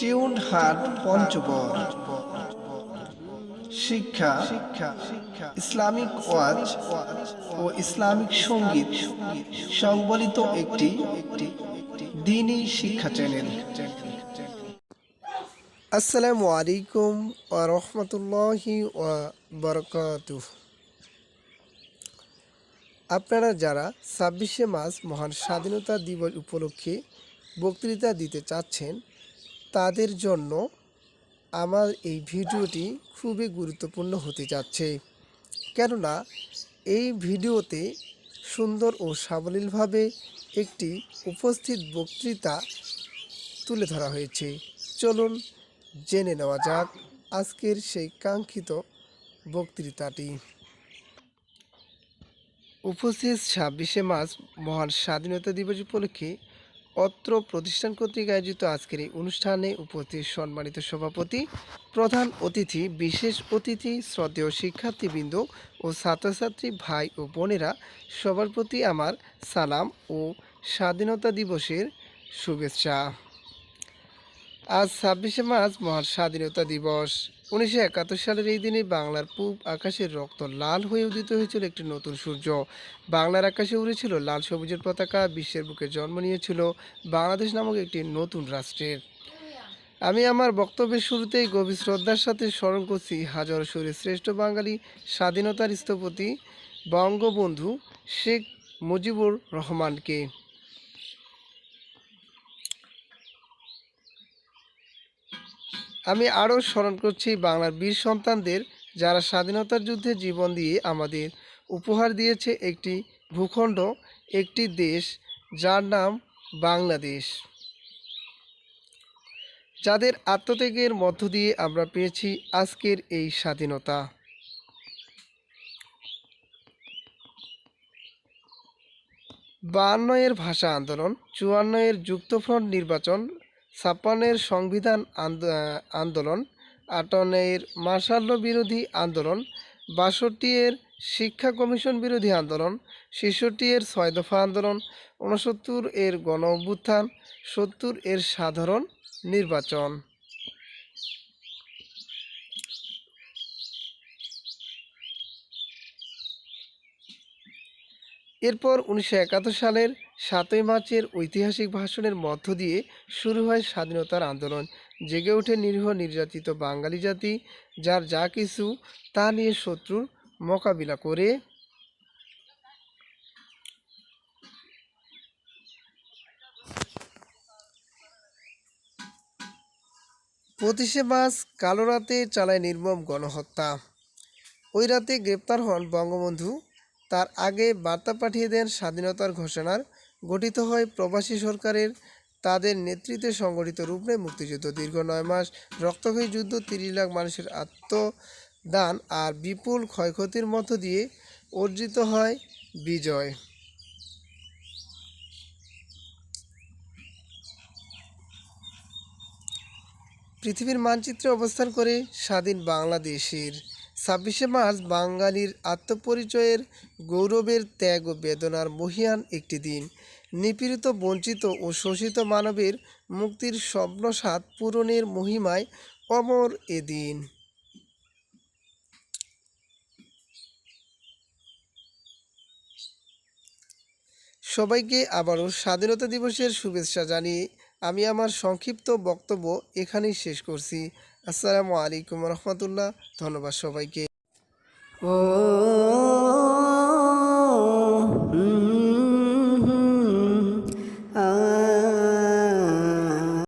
Tune হাট পঞ্চগড়। শিক্ষা শিক্ষা ইসলামিক ওয়াজ ও ইসলামিক সংগীত সংবলিত একটি দিনী শিক্ষা চ্যানেল। আসসালামু আলাইকুম ওয়া রহমতুল্লাহি ওয়া বারাকাতুহ। আপনারা যারা ছাব্বিশে মার্চ মহান স্বাধীনতা দিবস উপলক্ষে বক্তৃতা দিতে চাচ্ছেন তাদের জন্য আমার এই ভিডিওটি খুবই গুরুত্বপূর্ণ হতে যাচ্ছে। কেননা, এই ভিডিওতে সুন্দর ও সাবলীলভাবে একটি উপস্থিত বক্তৃতা তুলে ধরা হয়েছে। চলুন জেনে নেওয়া যাক আজকের সেই কাঙ্ক্ষিত বক্তৃতাটি। উপস্থিত ছাব্বিশে মার্চ মহান স্বাধীনতা দিবস উপলক্ষে অত্র প্রতিষ্ঠান কর্তৃক আয়োজিত আজকের এই অনুষ্ঠানে উপস্থিত সম্মানিত সভাপতি, প্রধান অতিথি, বিশেষ অতিথি, শ্রদ্ধেয় শিক্ষার্থীবৃন্দ ও ছাত্রছাত্রী, ভাই ও বোনেরা, সবার প্রতি আমার সালাম ও স্বাধীনতা দিবসের শুভেচ্ছা। আজ ছাব্বিশে মার্চ মহান স্বাধীনতা দিবস। উনিশশো একাত্তর সালের এই দিনে বাংলার পূব আকাশের রক্ত লাল হয়ে উদিত হয়েছিল একটি নতুন সূর্য। বাংলার আকাশে উড়েছিল লাল সবুজের পতাকা, বিশ্বের বুকে জন্ম নিয়েছিল বাংলাদেশ নামক একটি নতুন রাষ্ট্রের। আমি আমার বক্তব্যের শুরুতেই গভীর শ্রদ্ধার সাথে স্মরণ করছি হাজার শরীর শ্রেষ্ঠ বাঙালি স্বাধীনতার স্থপতি বঙ্গবন্ধু শেখ মুজিবুর রহমানকে। আমি আরও স্মরণ করছি বাংলার বীর সন্তানদের যারা স্বাধীনতার যুদ্ধে জীবন দিয়ে আমাদের উপহার দিয়েছে একটি ভূখণ্ড, একটি দেশ, যার নাম বাংলাদেশ। যাদের আত্মত্যাগের মধ্য দিয়ে আমরা পেয়েছি আজকের এই স্বাধীনতা। বায়ান্ন এর ভাষা আন্দোলন চুয়ান্ন এর যুক্তফ্রন্ট নির্বাচন ছাপ্পান্নের সংবিধান আন্দ- আন্দোলন, আটান্নের মার্শাল্য বিরোধী আন্দোলন বাষট্টি এর শিক্ষা কমিশন বিরোধী আন্দোলন ছেষট্টি এর ছয় দফা আন্দোলন উনসত্তর এর গণ অভ্যুত্থান সত্তর এর সাধারণ নির্বাচন। এরপর উনিশশো একাত্তর সালের সাতই মার্চের ঐতিহাসিক ভাষণের মধ্য দিয়ে শুরু হয় স্বাধীনতার আন্দোলন। জেগে ওঠে নিরীহ নির্যাতিত বাঙালি জাতি, যার যা কিছু তা নিয়ে শত্রুর মোকাবিলা করে। পঁচিশে মার্চ, কালো রাতে চালায় নির্মম গণহত্যা। ওই রাতে গ্রেপ্তার হন বঙ্গবন্ধু। তার আগে বার্তা পাঠিয়ে দেন স্বাধীনতার ঘোষণার গঠিত হয় প্রবাসী সরকারের। তাদের নেতৃত্বে সংগঠিত রূপ মুক্তিযুদ্ধ দীর্ঘ নয় মাস, রক্তক্ষয়ী যুদ্ধ তিরিশ লাখ মানুষের আত্মদান আর বিপুল ক্ষয়ক্ষতির মধ্য দিয়ে অর্জিত হয় বিজয়। পৃথিবীর মানচিত্রে অবস্থান করে স্বাধীন বাংলাদেশের ছাব্বিশে মার্চ বাঙালির আত্মপরিচয়ের গৌরবের ত্যাগ ও বেদনার মহিয়ান একটি দিন। নিপীড়িত, বঞ্চিত ও শোষিত মানবের মুক্তির স্বপ্নসাদ পূরণের মহিমায় অমর এ দিন। সবাইকে আবারও স্বাধীনতা দিবসের শুভেচ্ছা জানিয়ে আমি আমার সংক্ষিপ্ত বক্তব্য এখানেই শেষ করছি। আসসালামু আলাইকুম রহমতুল্লাহ। ধন্যবাদ সবাইকে। ও